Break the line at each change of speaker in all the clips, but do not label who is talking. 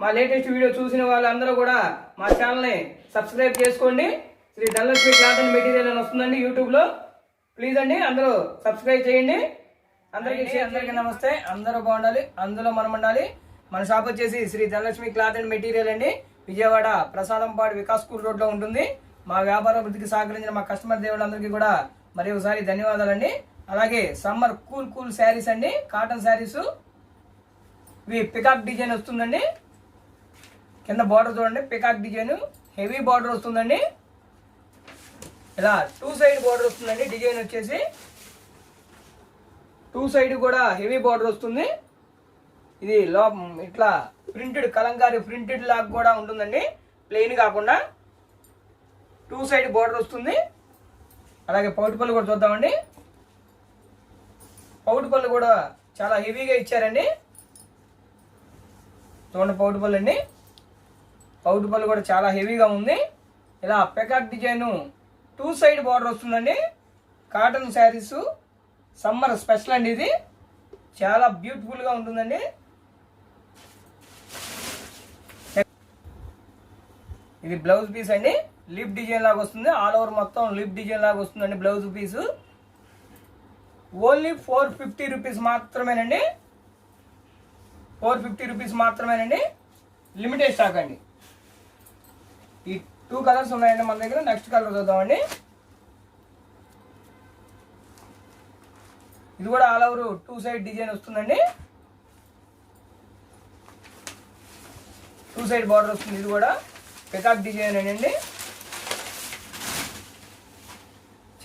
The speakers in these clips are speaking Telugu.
మా లేటెస్ట్ వీడియో చూసిన వాళ్ళందరూ కూడా మా ఛానల్ని సబ్స్క్రైబ్ చేసుకోండి. Sri Dhanalakshmi cloth and material అని వస్తుందండి యూట్యూబ్లో. ప్లీజ్ అండి అందరూ సబ్స్క్రైబ్ చేయండి. అందరికీ అందరికీ నమస్తే. అందరూ బాగుండాలి అందులో మనం ఉండాలి. మన షాప్ వచ్చేసి Sri Dhanalakshmi cloth and material అండి. విజయవాడ ప్రసాదంపాడు వికాస్ స్కూల్ రోడ్లో ఉంటుంది. మా వ్యాపార వృద్ధికి సహకరించిన మా కస్టమర్ దేవుళ్ళందరికీ కూడా మరి ఒకసారి ధన్యవాదాలండి. అలాగే సమ్మర్ కూల్ కూల్ శారీస్ అండి కాటన్ శారీస్. ఇవి పికాక్ డిజైన్ వస్తుందండి. కింద బార్డర్ చూడండి పికాక్ డిజైన్ హెవీ బార్డర్ వస్తుందండి. ఇలా టూ సైడ్ బార్డర్ వస్తుందండి డిజైన్ వచ్చేసి. టూ సైడ్ కూడా హెవీ బార్డర్ వస్తుంది. ఇది లో ఇట్లా ప్రింటెడ్ కలంకారీ ప్రింటెడ్ లాగా కూడా ఉంటుందండి. ప్లెయిన్ కాకుండా టూ సైడ్ బార్డర్ వస్తుంది. అలాగే పౌటి పళ్ళు కూడా చూద్దామండి. పౌటి పళ్ళు కూడా చాలా హెవీగా ఇచ్చారండి. చూడండి పౌటి పళ్ళు అండి. పౌటి పళ్ళు కూడా చాలా హెవీగా ఉంది. ఇలా peacock design two side border వస్తుందండి. కాటన్ శారీస్. సమ్మర్ స్పెషల్ అండి ఇది. చాలా బ్యూటిఫుల్గా ఉంటుందండి. ఇది బ్లౌజ్ పీస్ అండి. లిప్ డిజైన్ లాగా వస్తుంది. ఆల్ ఓవర్ మొత్తం లిప్ డిజైన్ లాగా వస్తుందండి blouse piece. Only four fifty rupees మాత్రమేనండి. ఫోర్ ఫిఫ్టీ రూపీస్ మాత్రమేనండి. లిమిటెడ్ స్టాక్ అండి. ఈ టూ కలర్స్ ఉన్నాయండి మన దగ్గర. నెక్స్ట్ కలర్ చూద్దామండి. ఇది కూడా all over two side design వస్తుందండి. టూ సైడ్ బార్డర్ వస్తుంది ఇది కూడా. పికాక్ డిజైన్ అండి.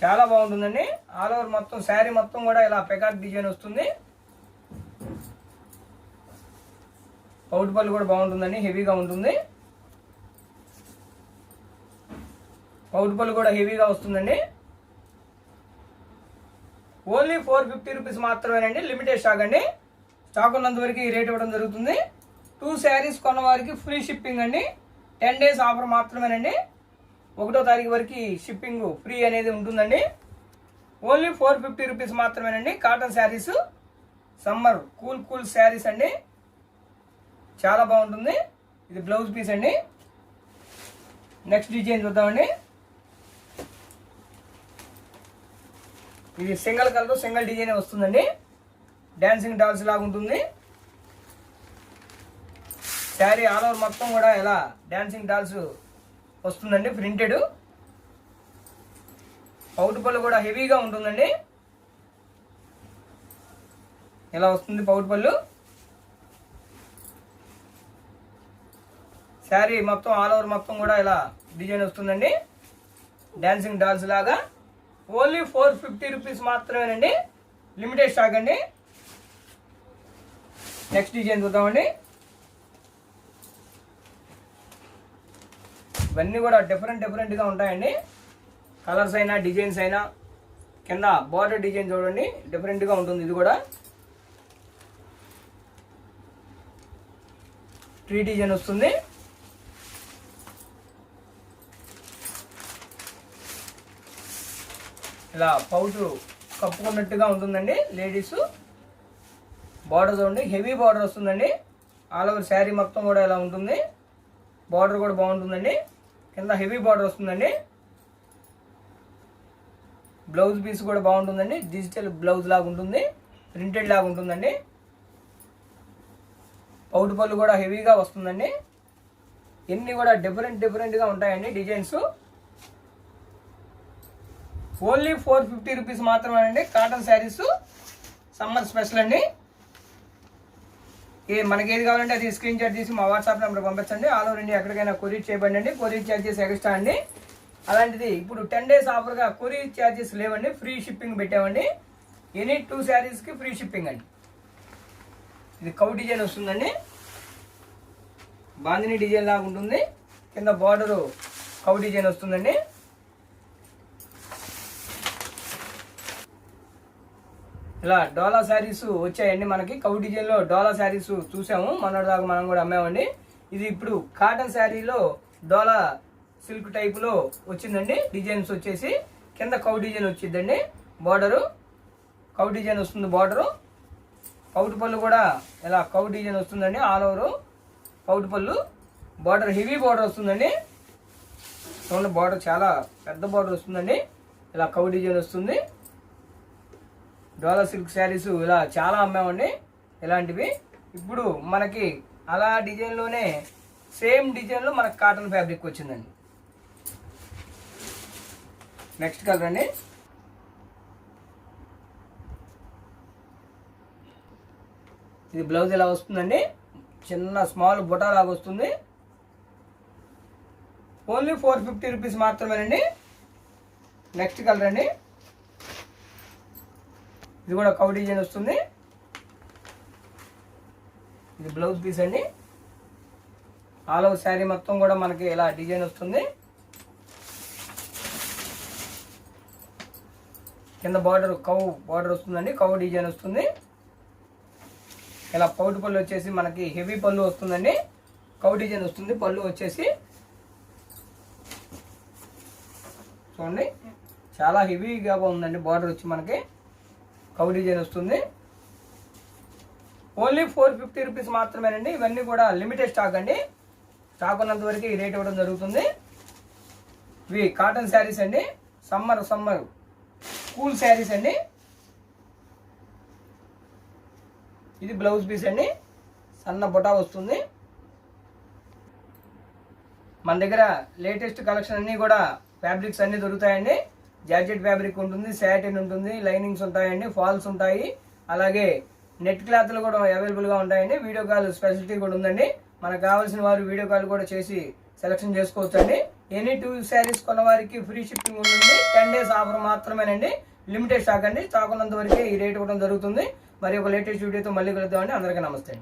చాలా బాగుంటుందండి. ఆల్ ఓవర్ మొత్తం శారీ మొత్తం కూడా ఇలా పికాక్ డిజైన్ వస్తుంది. పౌట్ పళ్ళు కూడా బాగుంటుందండి. హెవీగా ఉంటుంది. పౌట్ పళ్ళు కూడా హెవీగా వస్తుందండి. ఓన్లీ ఫోర్ ఫిఫ్టీ రూపీస్ మాత్రమేనండి లిమిటెడ్ స్టాక్ అండి. స్టాక్ ఉన్నంత వరకు ఈ రేట్ ఇవ్వడం జరుగుతుంది. టూ శారీస్ కొన్న వారికి ఫ్రీ షిప్పింగ్ అండి. టెన్ డేస్ ఆఫర్ మాత్రమేనండి. ఒకటో తారీఖు వరకు షిప్పింగ్ ఫ్రీ అనేది ఉంటుందండి. ఓన్లీ ఫోర్ ఫిఫ్టీ రూపీస్ మాత్రమేనండి cotton sarees. Summer cool cool sarees అండి. చాలా బాగుంటుంది. ఇది బ్లౌజ్ పీస్ అండి. నెక్స్ట్ డిజైన్ చూద్దామండి. ఇది సింగిల్ కలర్ సింగిల్ డిజైన్ వస్తుందండి. డాన్సింగ్ డాల్స్ లాగా ఉంటుంది. శారీ ఆల్ ఓవర్ మొత్తం కూడా ఇలా డాన్సింగ్ డాల్స్ వస్తుందండి ప్రింటెడ్ పౌటు పళ్ళు కూడా హెవీగా ఉంటుందండి. ఇలా వస్తుంది పౌటు పళ్ళు? శారీ మొత్తం ఆల్ ఓవర్ మొత్తం కూడా ఇలా డిజైన్ వస్తుందండి. డాన్సింగ్ డాల్స్ లాగా. ఓన్లీ ఫోర్ ఫిఫ్టీ రూపీస్ మాత్రమేనండి. లిమిటెడ్ స్టాక్ అండి. నెక్స్ట్ డిజైన్ చూద్దామండి. ఇవన్నీ కూడా డిఫరెంట్ డిఫరెంట్గా ఉంటాయండి. కలర్స్ అయినా డిజైన్స్ అయినా కింద బార్డర్ డిజైన్ చూడండి. డిఫరెంట్గా ఉంటుంది ఇది కూడా. ట్రీ డిజైన్ వస్తుంది. ఇలా పౌడరు కప్పుకున్నట్టుగా ఉంటుందండి. లేడీస్ బార్డర్ చూడండి హెవీ బార్డర్ వస్తుందండి. ఆల్ ఓవర్ శారీ మొత్తం కూడా ఇలా ఉంటుంది. బార్డర్ కూడా బాగుంటుందండి. కింద హెవీ బార్డర్ వస్తుందండి. బ్లౌజ్ పీస్ కూడా బాగుంటుందండి. డిజిటల్ బ్లౌజ్ లాగా ఉంటుంది. ప్రింటెడ్ లాగా ఉంటుందండి. పౌటు పళ్ళు కూడా హెవీగా వస్తుందండి. ఇన్ని కూడా డిఫరెంట్ డిఫరెంట్గా ఉంటాయండి designs. Only four fifty rupees మాత్రమే అండి కాటన్ శారీస్ సమ్మర్ స్పెషల్ అండి. ఏ మనకి ఏది కావాలంటే అది స్క్రీన్ షాట్ తీసి మా వాట్సాప్ నెంబర్ పంపించండి. ఆల్ ఓవర్ ఇండియా ఎక్కడికైనా కొరియర్ చేయబడండి కొరియర్ ఛార్జెస్ ఎక్స్ట్రా అండి. అలాంటిది ఇప్పుడు టెన్ డేస్ ఆఫర్గా కొరియర్ ఛార్జెస్ లేవండి. ఫ్రీ షిప్పింగ్ పెట్టామండి. ఎనీ టూ శారీస్కి ఫ్రీ షిప్పింగ్ అండి. ఇది కౌ డిజైన్ వస్తుందండి. బాందిని డిజైన్ లాగా ఉంటుంది. కింద బార్డరు కౌ డిజైన్ వస్తుందండి. ఇలా డోలా శారీస్ వచ్చాయండి మనకి. కౌ డిజైన్లో డోలా శారీస్ చూసాము. మొన్నటిదాకా మనం కూడా అమ్మామండి. ఇది ఇప్పుడు కాటన్ శారీలో డోలా సిల్క్ టైపులో వచ్చిందండి. డిజైన్స్ వచ్చేసి కింద కౌ డిజైన్ వచ్చిందండి. బార్డరు కౌ డిజైన్ వస్తుంది బార్డరు పౌటు పళ్ళు కూడా ఇలా కౌ డిజైన్ వస్తుందండి. ఆల్ ఓవర్ పౌటు పళ్ళు బార్డర్ హెవీ బార్డర్ వస్తుందండి. చూడండి బార్డర్ చాలా పెద్ద బార్డర్ వస్తుందండి. ఇలా కౌ డిజైన్ వస్తుంది. డోలా సిల్క్ శారీస్ ఇలా చాలా అమ్మామండి. ఇలాంటివి ఇప్పుడు మనకి అలా డిజైన్లోనే సేమ్ డిజైన్లో మనకు కాటన్ ఫ్యాబ్రిక్ వచ్చిందండి. నెక్స్ట్ కలర్ అండి. ఇది బ్లౌజ్ ఇలా వస్తుందండి? చిన్న స్మాల్ బుటా లాగా వస్తుంది. ఓన్లీ ఫోర్ ఫిఫ్టీ రూపీస్ మాత్రమేనండి. నెక్స్ట్ కలర్ అండి. ఇది కూడా కౌ డిజైన్ వస్తుంది. ఇది బ్లౌజ్ పీస్ అండి. ఆల్ ఓవర్ శారీ మొత్తం కూడా మనకి ఇలా డిజైన్ వస్తుంది. కింద బార్డర్ కౌ బార్డర్ వస్తుందండి కౌ డిజైన్ వస్తుంది. ఇలా పౌటి పళ్ళు వచ్చేసి మనకి హెవీ పళ్ళు వస్తుందండి. కౌ డిజైన్ వస్తుంది పళ్ళు వచ్చేసి. చూడండి. చాలా హెవీగా ఉందండి బార్డర్ వచ్చి మనకి. కౌ డిజైన్ వస్తుంది. ఓన్లీ ఫోర్ ఫిఫ్టీ రూపీస్ మాత్రమేనండి. ఇవన్నీ కూడా లిమిటెడ్ స్టాక్ అండి. స్టాక్ ఉన్నంత వరకు ఈ రేట్ ఇవ్వడం జరుగుతుంది. ఇవి కాటన్ శారీస్ అండి. సమ్మర్ సమ్మర్ కూల్ శారీస్ అండి. ఇది బ్లౌజ్ పీస్ అండి. సన్న బొటా వస్తుంది. మన దగ్గర లేటెస్ట్ కలెక్షన్ అన్నీ కూడా ఫ్యాబ్రిక్స్ అన్నీ దొరుకుతాయండి. జార్జెట్ ఫ్యాబ్రిక్ ఉంటుంది శాటిన్ ఉంటుంది లైనింగ్స్ ఉంటాయండి ఫాల్స్ ఉంటాయి. అలాగే నెట్ క్లాత్లు కూడా అవైలబుల్గా ఉంటాయండి. వీడియో కాల్ స్పెషాలిటీ కూడా ఉందండి. మనకు కావాల్సిన వారు వీడియో కాల్ కూడా చేసి సెలెక్షన్ చేసుకోవచ్చు అండి ఎనీ టూ శారీస్ కొన్న వారికి ఫ్రీ షిప్పింగ్ ఉంటుంది. టెన్ డేస్ ఆఫర్ మాత్రమేనండి. లిమిటెడ్ స్టాక్ అండి. స్టాక్ ఉన్నంత వరకే ఈ రేట్ ఇవ్వడం జరుగుతుంది. మరి ఒక లేటెస్ట్ వీడియోతో మళ్ళీ కలుద్దామండి. అందరికీ నమస్తే.